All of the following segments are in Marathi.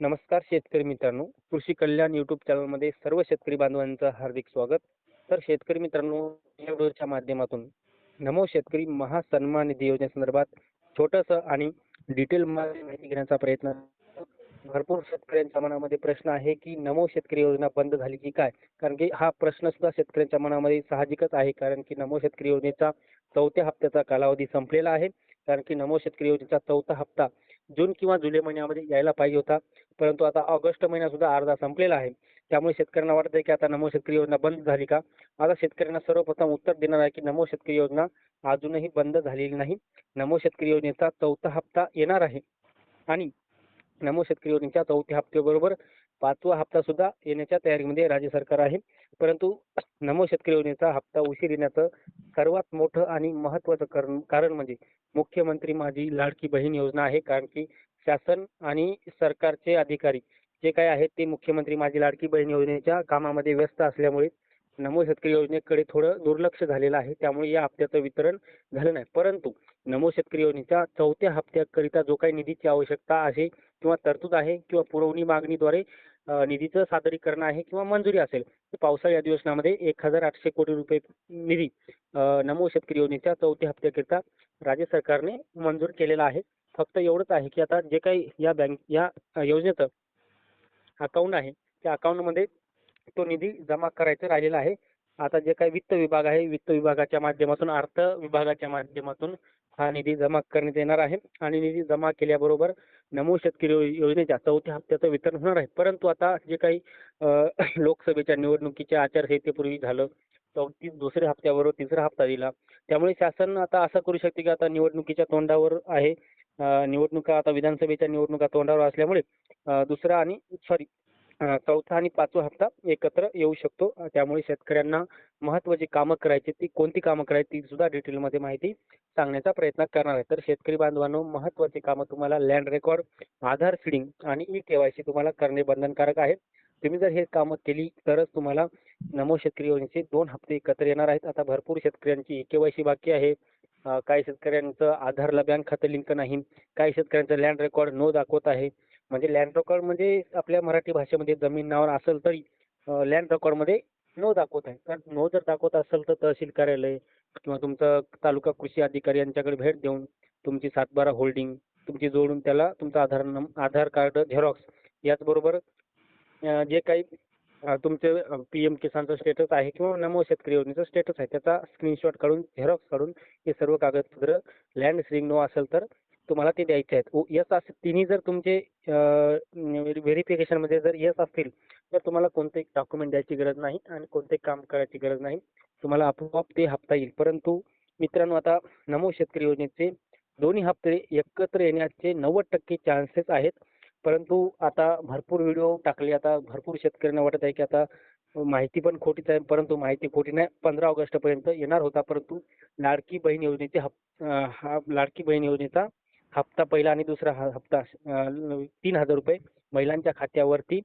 नमस्कार शेतकरी मित्रांनो. कृषी कल्याण युट्यूब चॅनलमध्ये सर्व शेतकरी बांधवांचं हार्दिक स्वागत. तर शेतकरी मित्रांनो या व्हिडिओच्या माध्यमातून नमो शेतकरी महासन्मान निधी योजनेसंदर्भात छोटंसं आणि डिटेल माहिती घेण्याचा प्रयत्न भरपूर शेतकऱ्यांच्या मनामध्ये प्रश्न आहे की नमो शेतकरी योजना बंद झाली की काय? कारण की हा प्रश्न सुद्धा शेतकऱ्यांच्या मनामध्ये साहजिकच आहे. कारण की नमो शेतकरी योजनेचा चौथ्या हप्त्याचा कालावधी संपलेला आहे. कारण की नमो शेतकरी योजनेचा चौथा हप्ता जून किंवा जुलै महिन्यामध्ये यायला पाहिजे होता. परंतु आता ऑगस्ट महिना सुद्धा अर्धा संपलेला आहे. त्यामुळे शेतकऱ्यांना वाटत आहे की आता नमो शेतकरी योजना बंद झाली का? आता शेतकऱ्यांना सर्वप्रथम उत्तर देणार आहे की नमो शेतकरी योजना अजूनही बंद झालेली नाही. नमो शेतकरी योजनेचा चौथा हप्ता येणार आहे. आणि नमो शेतकरी योजनेच्या चौथ्या हप्त्याबरोबर पाचवा हप्ता सुद्धा येण्याच्या तयारीमध्ये राज्य सरकार आहे. परंतु नमो शेतकरी योजनेचा हप्ता उशीर येण्याचं सर्वात मोठं आणि महत्वाचं कारण कारण म्हणजे मुख्यमंत्री माझी लाडकी बहीण योजना आहे. कारण की शासन आणि सरकारचे अधिकारी जे काय आहेत ते मुख्यमंत्री माझी लाडकी बहीण योजनेच्या कामामध्ये व्यस्त असल्यामुळे नमो शेतकरी योजनेकडे थोडं दुर्लक्ष झालेलं आहे. त्यामुळे या हप्त्याचं वितरण झालं नाही. परंतु नमो शेतकरी योजनेच्या चौथ्या हप्त्याकरिता जो काही निधीची आवश्यकता आहे किंवा तरतूद आहे किंवा पुरवणी मागणीद्वारे निधीचं सादरीकरण आहे किंवा मंजुरी असेल तर पावसाळी अधिवेशनामध्ये एक हजार आठशे कोटी रुपये निधी नमो शेतकरी योजनेच्या चौथ्या हप्त्याकरिता राज्य सरकारने मंजूर केलेला आहे. फक्त एवढंच आहे की आता जे काही या बँक या योजनेचं अकाउंट आहे त्या अकाउंटमध्ये तो निधी जमा करायचा राहिलेला आहे. आता जे काही वित्त विभाग आहे वित्त विभागाच्या माध्यमातून अर्थ विभागाच्या माध्यमातून हा निधी जमा करण्यात येणार आहे. आणि निधी जमा केल्याबरोबर नमो शेतकरी योजनेच्या चौथ्या हप्त्याचं वितरण होणार आहे. परंतु आता जे काही लोकसभेच्या निवडणुकीच्या आचारसंहितेपूर्वी झालं चौतीस दुसऱ्या हप्त्याबरोबर तिसरा हप्ता दिला. त्यामुळे शासन आता असं करू शकते की आता निवडणुकीच्या तोंडावर आहे. निवडणुका आता विधानसभेच्या निवडणुका तोंडावर असल्यामुळे दुसरा आणि सॉरी चौथा आणि पाचवा हप्ता एकत्र येऊ शकतो. त्यामुळे शेतकऱ्यांना महत्वाची कामं करायची ती कोणती कामं करायची ती सुद्धा डिटेलमध्ये माहिती सांगण्याचा प्रयत्न करणार आहे. तर शेतकरी बांधवांनो महत्वाची कामं तुम्हाला लँड रेकॉर्ड आधार सीडिंग आणि ई केवायसी तुम्हाला करणे बंधनकारक आहे. तुम्ही जर हे कामं केली तरच तुम्हाला नमो शेतकरी योजनेचे दोन हप्ते एकत्र येणार आहेत. आता भरपूर शेतकऱ्यांची ई केवायसी बाकी आहे. काही शेतकऱ्यांचं आधारला बँक खातं लिंक नाही. काही शेतकऱ्यांचं लँड रेकॉर्ड नो दाखवत आहे. म्हणजे लँड रेकॉर्ड म्हणजे आपल्या मराठी भाषेमध्ये जमीन नावावर असेल तरी लँड रेकॉर्डमध्ये नो दाखवत आहे. तर नो जर दाखवत असेल तर तहसील कार्यालय किंवा तुमचं तालुका कृषी अधिकारी यांच्याकडे भेट देऊन तुमची सातबारा होल्डिंग तुमची जोडून त्याला तुमचं आधार आधार कार्ड झेरॉक्स याचबरोबर जे काही तुमचे पी एम किसानचं स्टेटस आहे किंवा नमो शेतकरी योजनेचं स्टेटस आहे त्याचा स्क्रीनशॉट काढून झेरॉक्स काढून हे सर्व कागदपत्र लँड सिलिंग नो असेल तर तुम्हाला ते द्यायचे आहेत. यस असे तिन्ही जर तुमचे व्हेरिफिकेशनमध्ये जर यस असतील तर तुम्हाला कोणतेही डॉक्युमेंट द्यायची गरज नाही आणि कोणतेही काम करायची गरज नाही. तुम्हाला आपोआप ते हप्ता येईल. परंतु मित्रांनो आता नमो शेतकरी योजनेचे दोन्ही हप्ते एकत्र येण्याचे नव्वद टक्के चान्सेस आहेत. परंतु आता भरपूर व्हिडिओ टाकले. आता भरपूर शेतकऱ्यांना वाटत आहे की आता माहिती पण खोटीच आहे. परंतु माहिती खोटी नाही. पंधरा ऑगस्ट पर्यंत येणार होता. परंतु लाडकी बहीण योजनेचे हप हा लाडकी बहीण योजनेचा हप्ता पहिला आणि दुसरा हप्ता तीन हजार रुपये महिलांच्या खात्यावरती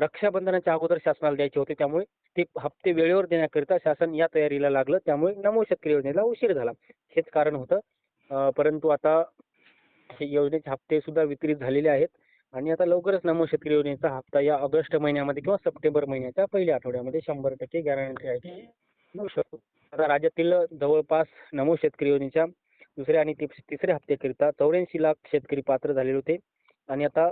रक्षाबंधनाच्या अगोदर शासनाला द्यायचे होते. त्यामुळे ते हप्ते वेळेवर देण्याकरिता शासन या तयारीला लागलं. त्यामुळे नमो शेतकरी योजनेला उशीर झाला. हेच कारण होतं. परंतु आता हे योजनेचे हप्ते सुद्धा वितरित झालेले आहेत. आणि आता लवकरच नमो शेतकरी योजनेचा हप्ता या ऑगस्ट महिन्यामध्ये किंवा सप्टेंबर महिन्याच्या पहिल्या आठवड्यामध्ये शंभर टक्के गॅरंटी आहे. राज्यातील जवळपास नमो शेतकरी योजनेच्या दुसऱ्या आणि तिसऱ्या हप्त्याकरिता चौऱ्याऐंशी लाख शेतकरी पात्र झालेले होते. आणि आता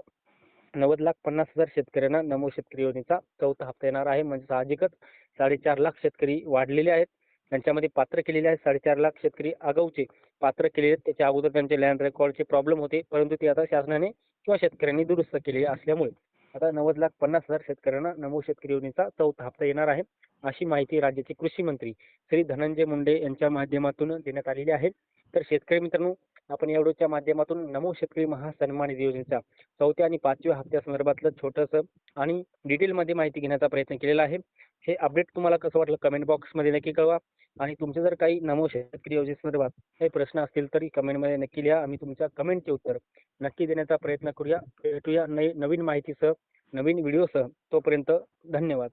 नव्वद लाख पन्नास हजार शेतकऱ्यांना नमो शेतकरी योजनेचा चौथा हप्ता येणार आहे. म्हणजे साहजिकच साडेचार लाख शेतकरी वाढलेले आहेत. त्यांच्यामध्ये पात्र केलेले आहेत. साडेचार लाख शेतकरी आगाऊचे पात्र केलेले आहेत. त्याच्या अगोदर त्यांचे लँड रेकॉर्डचे प्रॉब्लेम होते. परंतु ते आता शासनाने किंवा शेतकऱ्यांनी दुरुस्त केलेले असल्यामुळे आता नव्वद लाख पन्नास हजार शेतकऱ्यांना नमो शेतकरी योजनेचा चौथा हप्ता येणार आहे. अशी माहिती राज्याचे कृषी मंत्री श्री धनंजय मुंडे यांच्या माध्यमातून देण्यात आलेली आहे. तर शेतकरी मित्रांनो आपण या व्हिडिओच्या माध्यमातून नमो शेतकरी महासन्मान योजनेचा चौथ्या आणि पाचव्या हप्त्यासंदर्भातलं छोटंसं आणि डिटेलमध्ये माहिती घेण्याचा प्रयत्न केलेला आहे. हे अपडेट तुम्हाला कसं वाटलं कमेंट बॉक्समध्ये नक्की कळवा आणि तुमचे जर काही नमो शेतकरी योजनेसंदर्भात काही प्रश्न असतील तरी कमेंटमध्ये नक्की लिहा. आम्ही तुमच्या कमेंटचे उत्तर नक्की देण्याचा प्रयत्न करूया. भेटूया नवीन माहितीसह नवीन व्हिडिओसह. तोपर्यंत धन्यवाद.